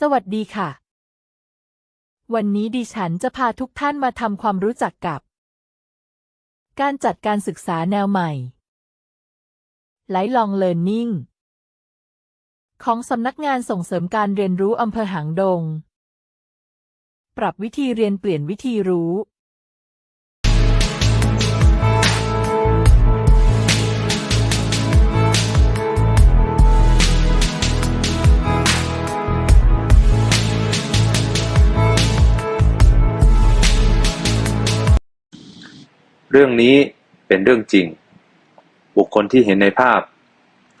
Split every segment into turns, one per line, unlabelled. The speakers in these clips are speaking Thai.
สวัสดีค่ะ วันนี้ดิฉันจะพาทุกท่านมาทำความรู้จักกับ การจัดการศึกษาแนวใหม่ Lifelong Learning ของสำนักงานส่งเสริมการเรียนรู้อำเภอหางดง ปรับวิธีเรียนเปลี่ยนวิธีรู้
เรื่องนี้เป็นเรื่องจริง บุคคลที่เห็นในภาพ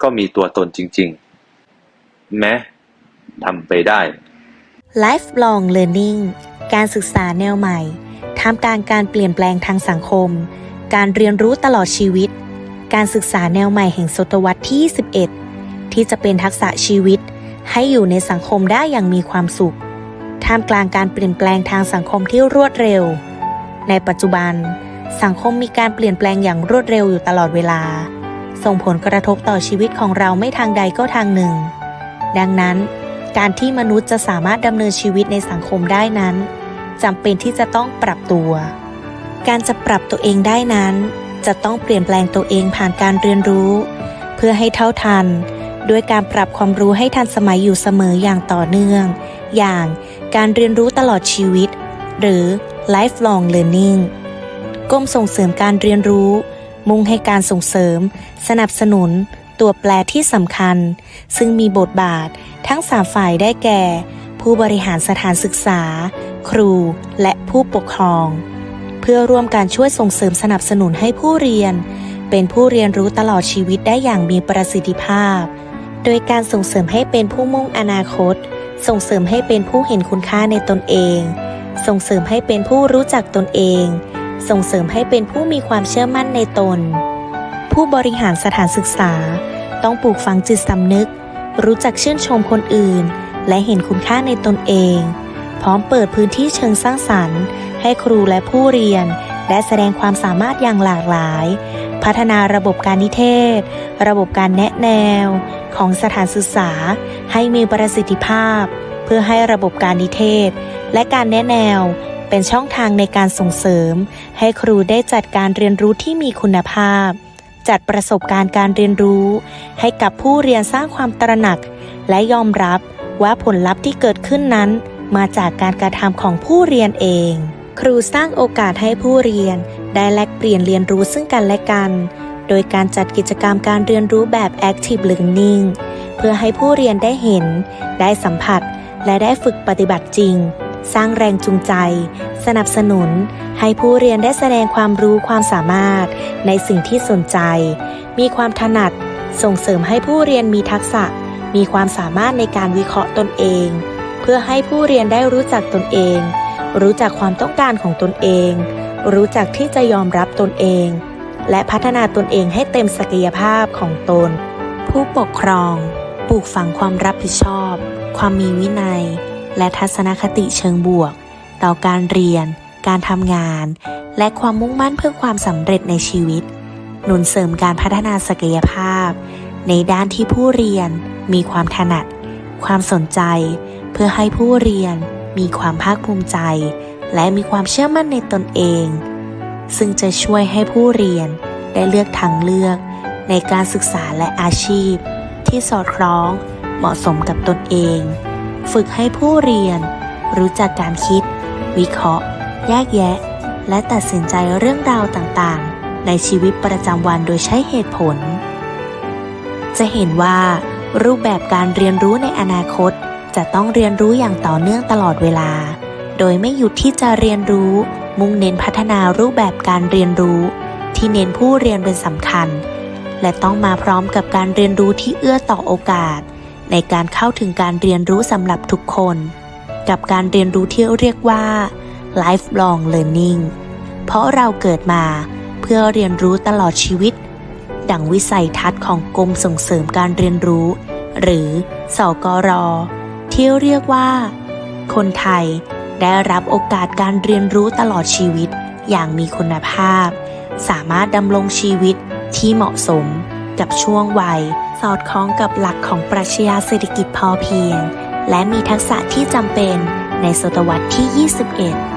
ก็มีตัวตนจริง ๆ แม้ทำไปได้
Lifelong Learning การศึกษาแนวใหม่ท่ามกลางการเปลี่ยนแปลงทางสังคม การเรียนรู้ตลอดชีวิต การศึกษาแนวใหม่แห่งศตวรรษที่ 21 ที่จะเป็นทักษะชีวิต ให้อยู่ในสังคมได้อย่างมีความสุข ท่ามกลางการเปลี่ยนแปลงทางสังคมที่รวดเร็ว ในปัจจุบัน สังคมมีการเปลี่ยนแปลงอย่างรวดเร็วอยู่ตลอดเวลา ส่งผลกระทบต่อชีวิตของเราไม่ทางใดก็ทางหนึ่ง ดังนั้น การที่มนุษย์จะสามารถดำเนินชีวิตในสังคมได้นั้นจำเป็นที่จะต้องปรับตัว การจะปรับตัวเองได้นั้น จะต้องเปลี่ยนแปลงตัวเองผ่านการเรียนรู้ เพื่อให้เท่าทัน ด้วยการปรับความรู้ให้ทันสมัยอยู่เสมออย่างต่อเนื่อง อย่างการเรียนรู้ตลอดชีวิต หรือ lifelong learning กรมส่งเสริมการเรียนรู้ มุ่งให้การส่งเสริม สนับสนุน ตัวแปรที่สำคัญ ซึ่งมีบทบาททั้งสามฝ่ายได้แก่ ผู้บริหารสถานศึกษา ครู และผู้ปกครอง เพื่อร่วมการช่วยส่งเสริมสนับสนุนให้ผู้เรียน เป็นผู้เรียนรู้ตลอดชีวิตได้อย่างมีประสิทธิภาพ โดยการส่งเสริมให้เป็นผู้มุ่งอนาคต ส่งเสริมให้เป็นผู้เห็นคุณค่าในตนเอง ส่งเสริมให้เป็นผู้รู้จักตนเอง ส่งเสริมให้เป็นผู้มีความเชื่อมั่นในตน ผู้บริหารสถานศึกษา ต้องปลูกฝังจิตสำนึก รู้จักชื่นชมคนอื่น และเห็นคุณค่าในตนเอง พร้อมเปิดพื้นที่เชิงสร้างสรรค์ ให้ครูและผู้เรียนได้แสดงความสามารถอย่างหลากหลาย พัฒนาระบบการนิเทศ ระบบการแนะแนว ของสถานศึกษา ให้มีประสิทธิภาพ เพื่อให้ระบบการนิเทศ และการแนะแนว เป็นช่องทางในการส่งเสริม ให้ครูได้จัดการเรียนรู้ที่มีคุณภาพ จัดประสบการณ์การเรียนรู้ ให้กับผู้เรียนสร้างความตระหนัก และยอมรับว่าผลลัพธ์ที่เกิดขึ้นนั้น มาจากการกระทำของผู้เรียนเอง ครูสร้างโอกาสให้ผู้เรียน ได้แลกเปลี่ยนเรียนรู้ซึ่งกันและกัน โดยการจัดกิจกรรมการเรียนรู้แบบ active learning เพื่อให้ผู้เรียนได้เห็น ได้สัมผัส และได้ฝึกปฏิบัติจริง สร้างแรงจูงใจ สนับสนุน ให้ผู้เรียนได้แสดงความรู้ความสามารถ ในสิ่งที่สนใจ มีความถนัด ส่งเสริมให้ผู้เรียนมีทักษะ มีความสามารถในการวิเคราะห์ตนเอง เพื่อให้ผู้เรียนได้รู้จักตนเอง รู้จักความต้องการของตนเอง รู้จักที่จะยอมรับตนเอง และพัฒนาตนเองให้เต็มศักยภาพของตน ผู้ปกครอง ปลูกฝังความรับผิดชอบ ความมีวินัย และทัศนคติเชิงบวก ต่อการเรียน การทำงาน และความมุ่งมั่นเพื่อความสำเร็จในชีวิต หนุนเสริมการพัฒนาศักยภาพ ในด้านที่ผู้เรียนมีความถนัด ความสนใจ เพื่อให้ผู้เรียนมีความภาคภูมิใจ และมีความเชื่อมั่นในตนเอง ซึ่งจะช่วยให้ผู้เรียนได้เลือกทางเลือก ในการศึกษาและอาชีพ ที่สอดคล้องเหมาะสมกับตนเอง ฝึกให้ผู้เรียน รู้จักการคิด วิเคราะห์ แยกแยะ และตัดสินใจเรื่องราวต่างๆ ในชีวิตประจำวันโดยใช้เหตุผล จะเห็นว่า รูปแบบการเรียนรู้ในอนาคต จะต้องเรียนรู้อย่างต่อเนื่องตลอดเวลา โดยไม่หยุดที่จะเรียนรู้ มุ่งเน้นพัฒนารูปแบบการเรียนรู้ ที่เน้นผู้เรียนเป็นสำคัญ และต้องมาพร้อมกับการเรียนรู้ที่เอื้อต่อโอกาส ในการเข้าถึงการเรียนรู้สำหรับทุกคน กับการเรียนรู้ที่เรียกว่า lifelong learning เพราะเราเกิดมาเพื่อเรียนรู้ตลอดชีวิต ดังวิสัยทัศน์ของกรมส่งเสริมการเรียนรู้ หรือสกร ที่เรียกว่า คนไทยได้รับโอกาสการเรียนรู้ตลอดชีวิตอย่างมีคุณภาพ สามารถดำรงชีวิตที่เหมาะสม กับช่วงวัย สอดคล้องกับหลักของปรัชญาเศรษฐกิจพอเพียง และมีทักษะที่จำเป็นในศตวรรษที่ 21